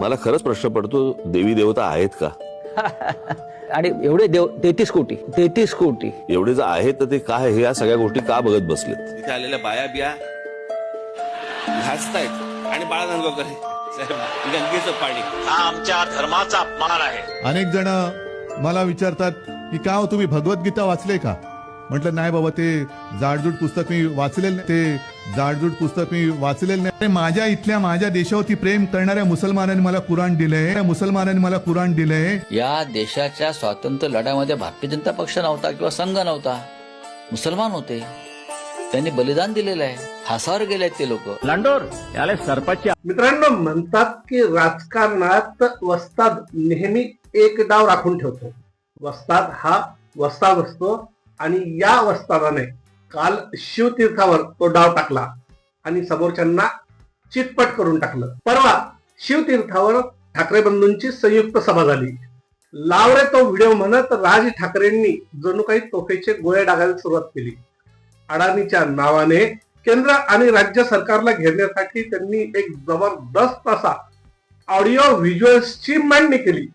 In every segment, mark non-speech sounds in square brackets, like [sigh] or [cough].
मला खरंच प्रश्न पडतो देवी देवता आहेत का? [laughs] आणि एवढे देव तेहतीस कोटी तेहतीस कोटी. एवढे जर आहेत तर ते काय हे या सगळ्या गोष्टी का बघत बसलेत? तिथे आलेल्या बाया बिया घासतायत आणि बाळा साहेब गंगेचं पाणी. हा आमच्या धर्माचा अपमान आहे. अनेक जण मला विचारतात की का हो तुम्ही भगवद्गीता वाचले का? म्हटलं नाही बाबा ते जाडजूड पुस्तक मी वाचलेलं नाही ते जाडजूड पुस्तक मी वाचलेलं नाही. माझ्या इथल्या माझ्या देशावरती प्रेम करणाऱ्या मुसलमानांनी मला कुराण दिलंय. त्या मुसलमानांनी मला कुराण दिलंय. या देशाच्या स्वातंत्र्य लढ्यामध्ये भारतीय जनता पक्ष नव्हता किंवा संघ नव्हता. मुसलमान होते. त्यांनी बलिदान दिलेलं आहे. फासावर गेलेत ते लोक. लांडोर याला सरपंच मित्रांनो म्हणतात की राजकारणात वस्ताद नेहमी एक डाव राखून ठेवतो. वस्ताद हा वस्ताद असतो आणि या वस्तादाने काल शिवतीर्थावर तो डाव टाकला आणि समोरच्यांना चितपट करून टाकलं. परवा शिवतीर्थावर ठाकरे बंधूंची संयुक्त सभा झाली. लावरे तो व्हिडिओ म्हणत राज ठाकरेंनी जणू काही तोफेचे गोळे डागायला सुरुवात केली. अडाणीच्या नावाने केंद्र आणि राज्य सरकारला घेरण्यासाठी त्यांनी एक जबरदस्त असा ऑडिओ व्हिज्युअल्सची मांडणी केली.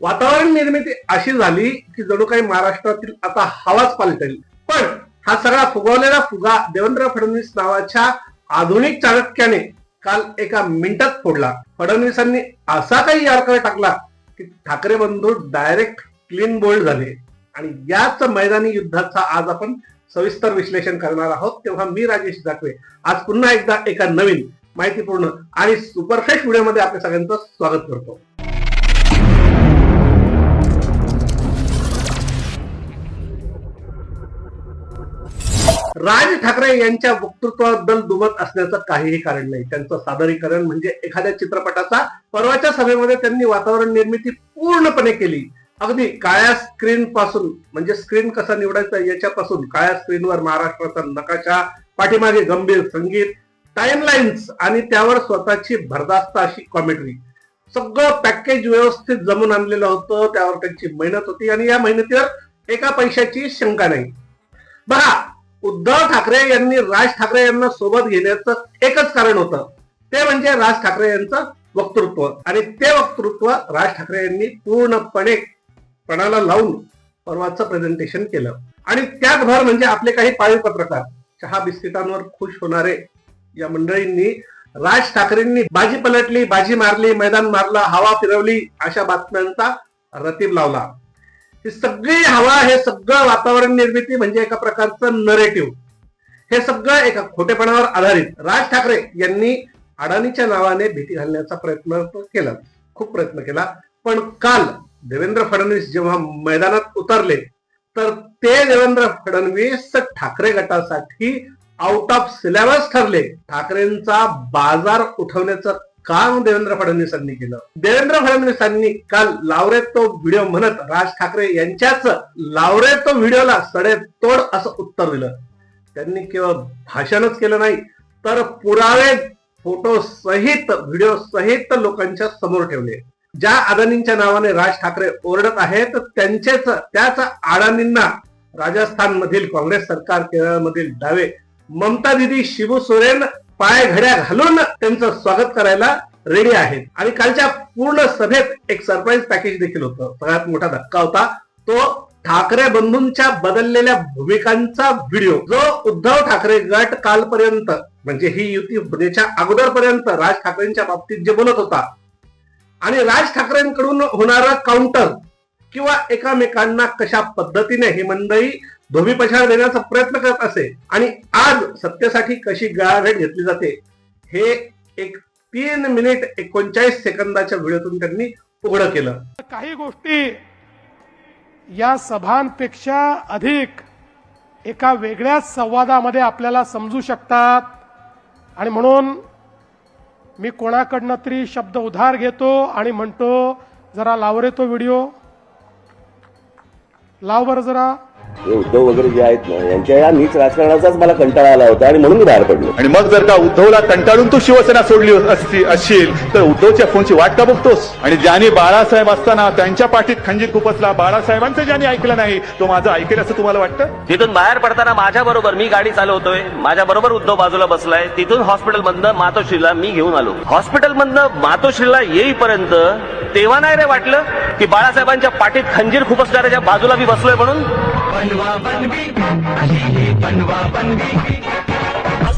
वातावरण निर्मिती अशी झाली की जणू काही महाराष्ट्रातील आता हवाच पालटेल. पण हा सगळा फुगवलेला फुगा देवेंद्र फडणवीस नावाच्या आधुनिक चाणक्याने काल एका मिनिटात फोडला. फडणवीसांनी असा काही यारकर टाकला की ठाकरे बंधू डायरेक्ट क्लीन बोल्ड झाले. आणि याच मैदानी युद्धाचा आज आपण सविस्तर विश्लेषण करणार आहोत. तेव्हा मी राजेश जाकवे आज पुन्हा एकदा एका नवीन माहितीपूर्ण आणि सुपरफ्रेश व्हिडिओमध्ये आपल्या सगळ्यांचं स्वागत करतो. राज ठाकरे यांच्या वक्तृत्वाबद्दल दुमत असण्याचं काहीही कारण नाही. त्यांचं सादरीकरण म्हणजे एखाद्या चित्रपटाचा परवाच्या सभेमध्ये त्यांनी वातावरण निर्मिती पूर्णपणे केली. अगदी काळ्या स्क्रीन पासून म्हणजे स्क्रीन कसा निवडायचा याच्यापासून काळ्या स्क्रीनवर महाराष्ट्राचा नकाशा पाठीमागे गंभीर संगीत टाइमलाईन्स आणि त्यावर स्वतःची भरदास्त अशी कॉमेंट्री सगळं पॅकेज व्यवस्थित जमून आणलेलं होतं त्यावर त्यांची मेहनत होती आणि या मेहनतीवर एका पैशाची शंका नाही. बघा उद्धव ठाकरे यांनी राज ठाकरे यांना सोबत घेण्याचं एकच कारण होतं. ते म्हणजे राज ठाकरे यांचं वक्तृत्व. आणि ते वक्तृत्व राज ठाकरे यांनी पूर्णपणे पणाला लावून परवाचं प्रेझेंटेशन केलं. आणि त्यात भर म्हणजे आपले काही पाळीव पत्रकार चहा बिस्किटांवर खुश होणारे या मंडळींनी राज ठाकरेंनी बाजी पलटली बाजी मारली मैदान मारलं हवा फिरवली अशा बातम्यांचा रतीब लावला. ही सगळी हवा हे सगळं वातावरण निर्मिती म्हणजे एका प्रकारचं नरेटिव्ह हे सगळं एका खोटेपणावर आधारित. राज ठाकरे यांनी अडाणीच्या नावाने भीती घालण्याचा प्रयत्न केला. खूप प्रयत्न केला. पण काल देवेंद्र फडणवीस जेव्हा मैदानात उतरले तर ते देवेंद्र फडणवीस ठाकरे गटासाठी आउट ऑफ सिलेबस ठरले. ठाकरेंचा बाजार उठवण्याचं काम देवेंद्र फडणवीसांनी केलं. देवेंद्र फडणवीसांनी काल लावरे तो व्हिडिओ म्हणत राज ठाकरे यांच्याच लावरे तो व्हिडिओला सडेतोड असं उत्तर दिलं. त्यांनी केवळ भाषणच केलं नाही तर पुरावे फोटो सहित व्हिडिओ सहित लोकांच्या समोर ठेवले. ज्या अदानींच्या नावाने राज ठाकरे ओरडत आहेत त्यांचेच त्याच अडाणींना राजस्थान मधील काँग्रेस सरकार केरळमधील डावे ममता दिदी शिबू सोरेन पाय घड्या घालून त्यांचं स्वागत करायला रेडी आहेत. आणि कालच्या पूर्ण सभेत एक सरप्राईज पॅकेज देखील होतं. सगळ्यात मोठा धक्का होता तो ठाकरे बंधूंच्या बदललेल्या भूमिकांचा व्हिडिओ जो उद्धव ठाकरे गट कालपर्यंत म्हणजे ही युती बनेच्या अगोदरपर्यंत राज ठाकरेंच्या बाबतीत जे बोलत होता आणि राज ठाकरेंकडून होणारा काउंटर किंवा एकामेकांना कशा पद्धतीने ही मंडळी धोबी पछाड देण्याचा प्रयत्न करत असे. आणि आज सत्तेसाठी कशी गाळाभेट घेतली जाते हे एक तीन मिनिट एकोणचाळीस सेकंदाच्या व्हिडिओतून त्यांनी उघडं केलं. काही गोष्टी या सभांपेक्षा अधिक एका वेगळ्याच संवादामध्ये आपल्याला समजू शकतात. आणि म्हणून मी कोणाकडनं तरी शब्द उधार घेतो आणि म्हणतो जरा लाव रे तो व्हिडिओ. लाव बरं जरा. हे उद्धव वगैरे जे आहेत ना यांच्या या नीच राजकारणाचाच मला कंटाळा आला होता आणि म्हणून मी बाहेर पडलो. आणि मग जर का उद्धवला कंटाळून तू शिवसेना सोडली असती असशील तर उद्धवच्या फोनची वाट का बघतोस? आणि ज्याने बाळासाहेब असताना त्यांच्या पाठीत खंजीर खुपसला बाळासाहेबांचं ज्याने ऐकलं नाही तो माझं ऐकेल असं तुम्हाला वाटतं? तिथून बाहेर पडताना माझ्या बरोबर मी गाडी चालवतोय माझ्या बरोबर उद्धव बाजूला बसलाय तिथून हॉस्पिटल मधनं मातोश्रीला मी घेऊन आलो. हॉस्पिटल मधनं मातोश्रीला येईपर्यंत तेव्हा नाही रे वाटलं की बाळासाहेबांच्या पाठीत खंजीर खुपसणाऱ्याच्या बाजूला मी बसलोय म्हणून?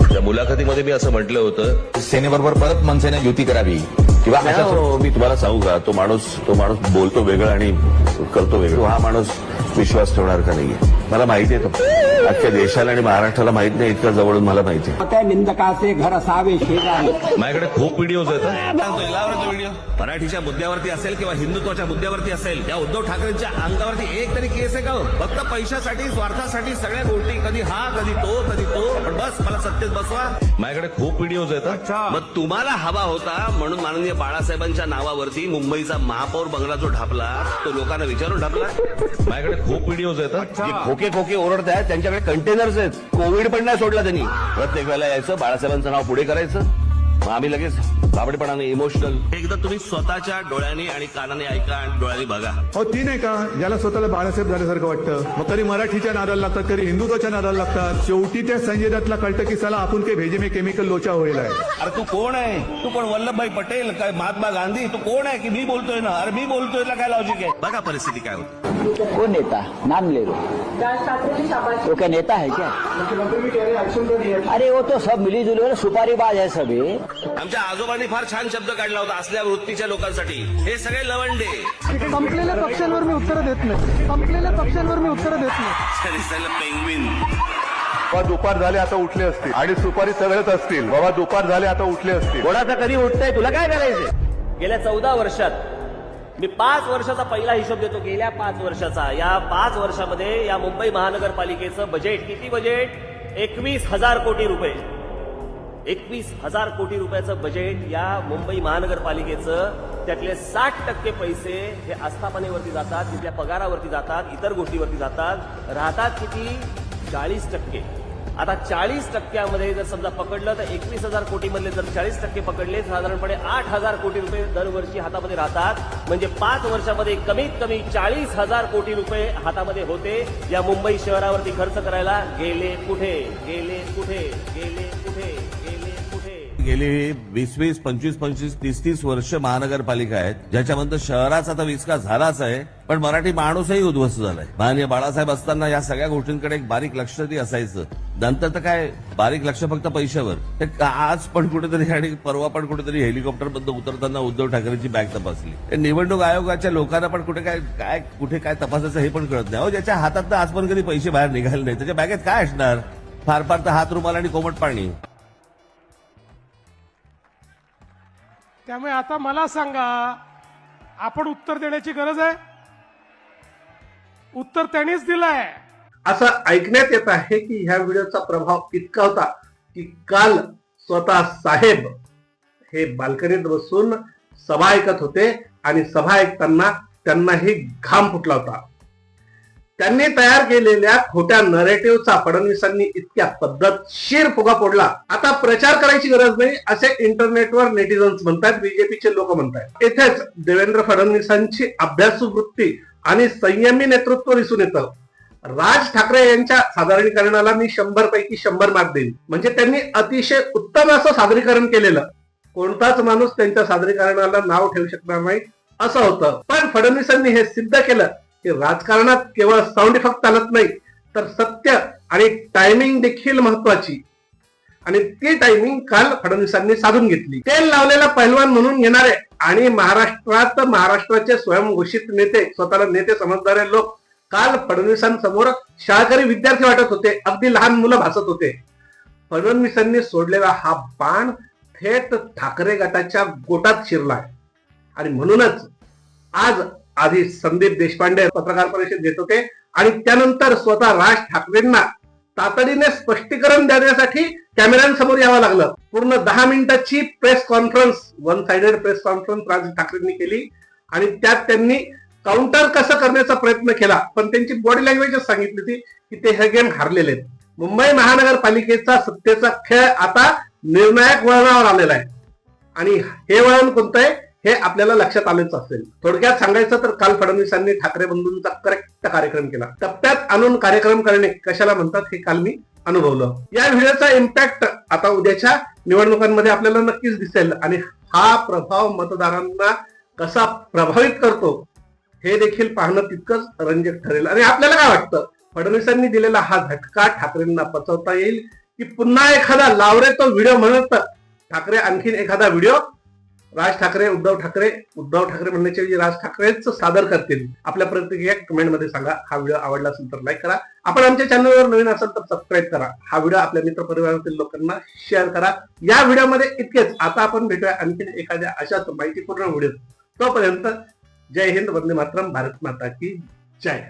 त्या मुलाखतीमध्ये मी असं म्हटलं होतं सेनेबरोबर परत मनसेने युती करावी किंवा हो, मी तुम्हाला सांगू का तो माणूस तो माणूस बोलतो वेगळं आणि करतो वेगळं. हा माणूस विश्वास ठेवणार का नाहीये? मला माहिती आहे तो. अख्ख्या देशाला आणि महाराष्ट्राला माहीत नाही इतकं जवळून मला माहिती आहे. त्या निंदकाचे घर असावे शेजारी. माझ्याकडे खूप व्हिडिओज आहेत व्हिडिओ. मराठीच्या मुद्द्यावरती असेल किंवा हिंदुत्वाच्या मुद्द्यावरती असेल या उद्धव ठाकरेंच्या अंगावरती एक तरी केस आहे का हो? फक्त पैशासाठी स्वार्थासाठी सगळ्या गोष्टी कधी हा कधी तो कधी तो. पण बस मला सत्तेत बसवा. माझ्याकडे खूप व्हिडिओज आहेत मग तुम्हाला हवा होता म्हणून माननीय बाळासाहेबांच्या नावावरती मुंबईचा महापौर बंगला जो ढापला तो लोकांना विचारून ढापला. माझ्याकडे खूप व्हिडिओज आहेत जे खोके खोके ओरडत आहेत त्यांच्याकडे कंटेनर्स आहेत. कोविड पण नाही सोडला त्यांनी. प्रत्येक वेळेला यायचं बाळासाहेबांचं नाव पुढे करायचं. मग आम्ही लगेच साबडेपणाने इमोशनल एकदा तुम्ही स्वतःच्या डोळ्यांनी आणि कानाने ऐका आणि डोळ्यांनी बघा. हो ती नाही का? ज्याला स्वतःला बाळासाहेब झाल्यासारखं वाटतं. मग कधी मराठीच्या नादाला लागतात कधी हिंदुत्वाच्या नादाला लागतात. शेवटी त्या संजय दत्तला कळतं की साला आपण काही भेजे में केमिकल लोचा होईल आहे. अरे तू कोण आहे? तू कोण वल्लभभाई पटेल? काय महात्मा गांधी? तू कोण आहे की मी बोलतोय ना? अरे मी बोलतोय ना काय लॉजिक आहे? बघा परिस्थिती काय होती. वो नेता? नाम ले लो. वो क्या? नेता है क्या अरे वो तो सब मिली जुली सुपारीबाज है सभी। आमच्या आजोबांनी फार छान शब्द काढला होता असल्या वृत्तीच्या लोकांसाठी. हे सगळे लवंडे. संपलेल्या पक्षांवर मी उत्तर देत नाही. संपलेल्या पक्षांवर मी उत्तर देत नाही. पेंग्विन. बाबा दुपार झाले आता उठले असतील. आणि सुपारी सगळेच असतील. बाबा दुपार झाले आता उठले असतील. कोणाचा कधी उठतंय? तुला काय करायचंय? गेल्या चौदा वर्षात मी पाच वर्षाचा पहिला हिशोब देतो. गेल्या पाच वर्षाचा. या पाच वर्षामध्ये या मुंबई महानगरपालिकेचं बजेट किती बजेट एकवीस हजार कोटी रुपये. एकवीस हजार कोटी रुपयाचं बजेट या मुंबई महानगरपालिकेचं. त्यातले साठ टक्के पैसे हे आस्थापनेवरती जातात तिथल्या पगारावरती जातात इतर गोष्टीवरती जातात. राहतात किती? चाळीस टक्के. आता चाळीस टक्क्यामध्ये जर समजा पकडलं तर एकवीस हजार कोटीमधले जर चाळीस टक्के पकडले साधारणपणे आठ हजार कोटी रुपये दरवर्षी हातामध्ये राहतात. म्हणजे पाच वर्षामध्ये कमीत कमी चाळीस हजार कोटी रुपये हातामध्ये होते या मुंबई शहरावरती खर्च करायला. गेले कुठे गेले कुठे? गेले कुठे? गेले कुठे? गेली वीस वीस पंचवीस पंचवीस तीस तीस वर्ष महानगरपालिका आहेत. ज्याच्यामध्ये शहराचा तर विस्कास झालाच आहे पण मराठी माणूसही उद्ध्वस्त झालाय. माननीय बाळासाहेब असताना या सगळ्या गोष्टींकडे एक बारीक लक्ष तरी असायचं. नंतर तर काय बारीक लक्ष फक्त पैशावर. ते का- आज पण कुठेतरी आणि परवा पण कुठेतरी हेलिकॉप्टरबद्दल उतरताना उद्धव ठाकरेंची बॅग तपासली. निवडणूक आयोगाच्या लोकांना पण कुठे काय काय कुठे काय तपासायचं हे पण कळत नाही. अहो ज्याच्या हातात तर पण कधी पैसे बाहेर निघाले नाही त्याच्या बॅगेत काय असणार? फार फार तर हात रुमाल आणि कोमट पाणी. त्यामुळे आता मला सांगा आपण उत्तर देण्याची गरज आहे? उत्तर त्यांनीच दिलंय. असं ऐकण्यात येत आहे की ह्या व्हिडिओचा प्रभाव इतका होता की काल स्वतः साहेब हे बाल्कनीत बसून सभा ऐकत होते आणि सभा ऐकताना त्यांनाही घाम फुटला होता. त्यांनी तयार केलेल्या खोट्या नरेटिव्हचा फडणवीसांनी इतक्या पद्धतशीर फुगा फोडला. आता प्रचार करायची गरज नाही असे इंटरनेटवर नेटिझन्स म्हणतात बीजेपीचे लोक म्हणतात इथेच देवेंद्र फडणवीसांची अभ्यासू वृत्ती आणि संयमी नेतृत्व दिसून येतं. राज ठाकरे यांच्या सादरीकरणाला मी शंभर पैकी शंभर मार्क देईन. म्हणजे त्यांनी अतिशय उत्तम असं सादरीकरण केलेलं. कोणताच माणूस त्यांच्या सादरीकरणाला नाव ठेवू शकणार नाही असं होतं. पण फडणवीसांनी हे सिद्ध केलं. की राजकारणात केवळ साऊंड इफेक्ट चालत नाही तर सत्य आणि टायमिंग देखील महत्वाची. आणि ती टायमिंग काल फडणवीसांनी साधून घेतली. तेल लावलेला पैलवान म्हणून येणारे आणि महाराष्ट्रात महाराष्ट्राचे स्वयंघोषित नेते स्वतःला नेते समजणारे लोक काल फडणवीसांसमोर शाळकरी विद्यार्थी वाटत होते अगदी लहान मुलं भासत होते. फडणवीसांनी सोडलेला हा बाण थेट ठाकरे गटाच्या गोटात शिरलाय आणि म्हणूनच आज आधी संदीप देशपांडे पत्रकार परिषद घेत होते. आणि त्यानंतर स्वतः राज ठाकरेंना तातडीने स्पष्टीकरण देण्यासाठी कॅमेऱ्यांसमोर यावं लागलं. पूर्ण दहा मिनिटाची press conference one sided press conference Raj ठाकरेंनी केली. आणि त्यात त्यांनी काउंटर कसं करण्याचा प्रयत्न केला पण त्यांची बॉडी लँग्वेजच सांगितली होती की ते हे गेम हारलेले आहेत. मुंबई महानगरपालिकेचा सत्तेचा खेळ आता निर्णायक वळणावर आलेला आहे. आणि हे वळण कोणतं आहे? हे आपल्याला लक्षात आलेच असेल. थोडक्यात सांगायचं तर काल फडणवीसांनी ठाकरे बंधूंचा करेक्ट कार्यक्रम केला. टप्प्यात आणून कार्यक्रम करणे कशाला म्हणतात हे काल मी अनुभवलं. या व्हिडिओचा इम्पॅक्ट आता उद्याच्या निवडणुकांमध्ये आपल्याला नक्कीच दिसेल. आणि हा प्रभाव मतदारांना कसा प्रभावित करतो हे देखील पाहणं तितकंच रंजक ठरेल. आणि आपल्याला काय वाटतं? फडणवीसांनी दिलेला हा झटका ठाकरेंना पचवता येईल? की पुन्हा एखादा लावरे तो व्हिडिओ म्हणत ठाकरे आणखीन एखादा व्हिडिओ राज ठाकरे उद्धव ठाकरे उद्धव ठाकरे म्हणण्याच्या राज ठाकरेच सादर करतील आपल्या प्रतिक्रिया कमेंटमध्ये सांगा. हा व्हिडिओ आवडला असेल तर लाईक करा. आपण आमच्या चॅनलवर नवीन असेल तर सबस्क्राईब करा. हा व्हिडिओ आपल्या मित्र परिवारातील लोकांना शेअर करा. या व्हिडिओमध्ये इतकेच. आता आपण भेटूया आणखीन एखाद्या अशाच माहितीपूर्ण व्हिडिओ तोपर्यंत जय हिंद वंदे मातरम भारत माता की जय.